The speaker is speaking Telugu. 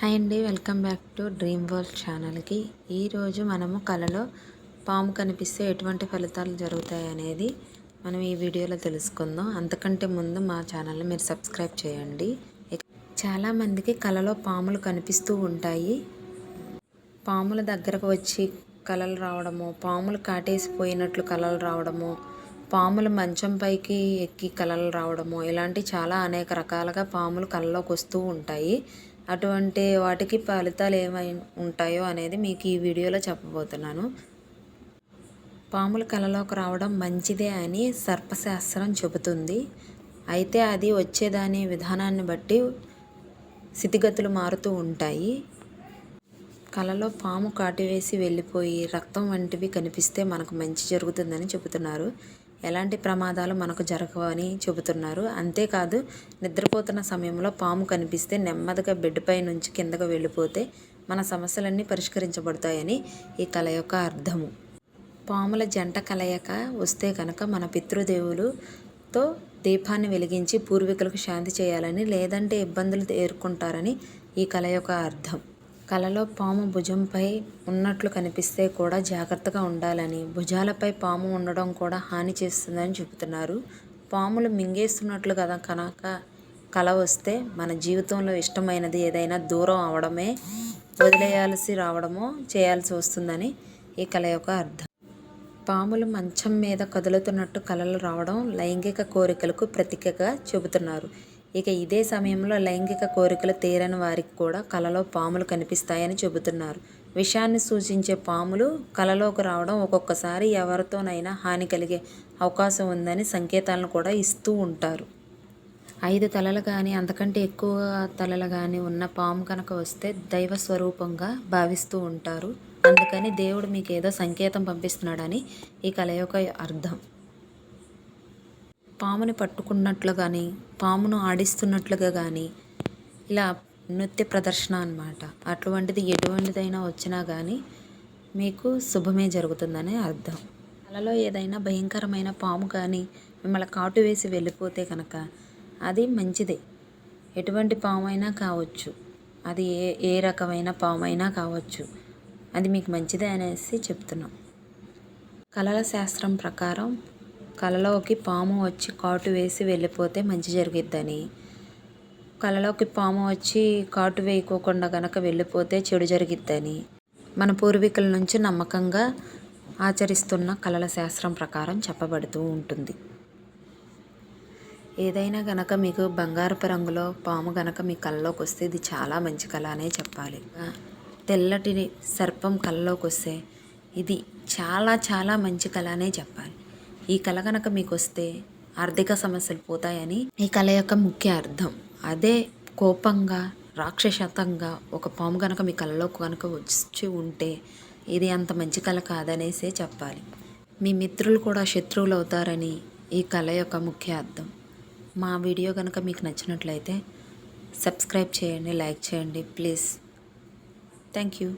హాయ్ అండి welcome back to dream world ఛానల్కి. ఈరోజు మనము కళలో పాము కనిపిస్తే ఎటువంటి ఫలితాలు జరుగుతాయి అనేది మనం ఈ వీడియోలో తెలుసుకుందాం. అంతకంటే ముందు మా ఛానల్ని మీరు సబ్స్క్రైబ్ చేయండి. చాలామందికి కళలో పాములు కనిపిస్తూ ఉంటాయి. పాముల దగ్గరకు వచ్చి కళలు రావడము పాములు కాటేసిపోయినట్లు కళలు రావడము పాములు మంచం పైకి ఎక్కి కళలు రావడము ఇలాంటి చాలా అనేక రకాలుగా పాములు కళ్ళలోకి వస్తూ ఉంటాయి. అటువంటి వాటికి ఫలితాలు ఏమై ఉంటాయో అనేది మీకు ఈ వీడియోలో చెప్పబోతున్నాను. పాములు కలలోకి రావడం మంచిదే అని సర్పశాస్త్రం చెబుతుంది. అయితే అది వచ్చేదాని విధానాన్ని బట్టి స్థితిగతులు మారుతూ ఉంటాయి. కళలో పాము కాటివేసి వెళ్ళిపోయి రక్తం వంటివి కనిపిస్తే మనకు మంచి జరుగుతుందని చెబుతున్నారు. ఎలాంటి ప్రమాదాలు మనకు జరగవని చెబుతున్నారు. అంతేకాదు నిద్రపోతున్న సమయంలో పాము కనిపిస్తే నెమ్మదిగా బెడ్పై నుంచి కిందకు వెళ్ళిపోతే మన సమస్యలన్నీ పరిష్కరించబడతాయని ఈ కళ యొక్క అర్థము. పాముల జంట కలయక వస్తే కనుక మన పితృదేవులతో దీపాన్ని వెలిగించి పూర్వీకులకు శాంతి చేయాలని లేదంటే ఇబ్బందులు ఎదుర్కొంటారని ఈ కళ యొక్క అర్థం. కలలో పాము భుజంపై ఉన్నట్లు కనిపిస్తే కూడా జాగ్రత్తగా ఉండాలని. భుజాలపై పాము ఉండడం కూడా హాని చేస్తుందని చెబుతున్నారు. పాములు మింగేస్తున్నట్లు కదా కనుక కల వస్తే మన జీవితంలో ఇష్టమైనది ఏదైనా దూరం అవడమే వదిలేయాల్సి రావడమో చేయాల్సి వస్తుందని ఈ కళ యొక్క అర్థం. పాములు మంచం మీద కదులుతున్నట్టు కలలు రావడం లైంగిక కోరికలకు ప్రతీకగా చెబుతున్నారు. ఇక ఇదే సమయంలో లైంగిక కోరికలు తీరని వారికి కూడా కలలో పాములు కనిపిస్తాయని చెబుతున్నారు. విషాన్ని సూచించే పాములు కలలోకి రావడం ఒక్కొక్కసారి ఎవరితోనైనా హాని కలిగే అవకాశం ఉందని సంకేతాలను కూడా ఇస్తూ ఉంటారు. ఐదు తలలు కానీ అంతకంటే ఎక్కువ తలలు కానీ ఉన్న పాము కనుక వస్తే దైవ స్వరూపంగా భావిస్తూ ఉంటారు. అందుకని దేవుడు మీకు ఏదో సంకేతం పంపిస్తున్నాడని ఈ కళ యొక్క అర్థం. పాముని పట్టుకున్నట్లు కానీ పామును ఆడిస్తున్నట్లుగా కానీ ఇలా నృత్య ప్రదర్శన అనమాట అటువంటిది ఎటువంటిదైనా వచ్చినా కానీ మీకు శుభమే జరుగుతుందని అర్థం. కలలో ఏదైనా భయంకరమైన పాము కానీ మిమ్మల్ని కాటు వేసి వెళ్ళిపోతే కనుక అది మంచిదే. ఎటువంటి పాము అయినా కావచ్చు. అది ఏ ఏ రకమైన పాము అయినా కావచ్చు. అది మీకు మంచిదే అనేసి చెప్తున్నాం. కళల శాస్త్రం ప్రకారం కలలోకి పాము వచ్చి కాటు వేసి వెళ్ళిపోతే మంచి జరిగిద్దని. కలలోకి పాము వచ్చి కాటు వేయకోకుండా గనక వెళ్ళిపోతే చెడు జరిగిద్దని. మన పూర్వీకుల నుంచి నమ్మకంగా ఆచరిస్తున్న కళల శాస్త్రం ప్రకారం చెప్పబడుతూ ఉంటుంది. ఏదైనా గనక మీకు బంగారపు రంగులో పాము గనక మీ కళ్ళలోకి వస్తే ఇది చాలా మంచి కళ అనే చెప్పాలి. తెల్లటి సర్పం కళ్ళలోకి వస్తే ఇది చాలా చాలా మంచి కళ అనే చెప్పాలి. ఈ కళ కనుక మీకు వస్తే ఆర్థిక సమస్యలు పోతాయని ఈ కళ యొక్క ముఖ్య అర్థం. అదే కోపంగా రాక్షసతంగా ఒక పాము కనుక మీ కళలో కనుక వచ్చి ఉంటే ఇది అంత మంచి కళ కాదనేసే చెప్పాలి. మీ మిత్రులు కూడా శత్రువులు అవుతారని ఈ కళ యొక్క ముఖ్య అర్థం. మా వీడియో కనుక మీకు నచ్చినట్లయితే సబ్స్క్రైబ్ చేయండి లైక్ చేయండి ప్లీజ్. Thank you.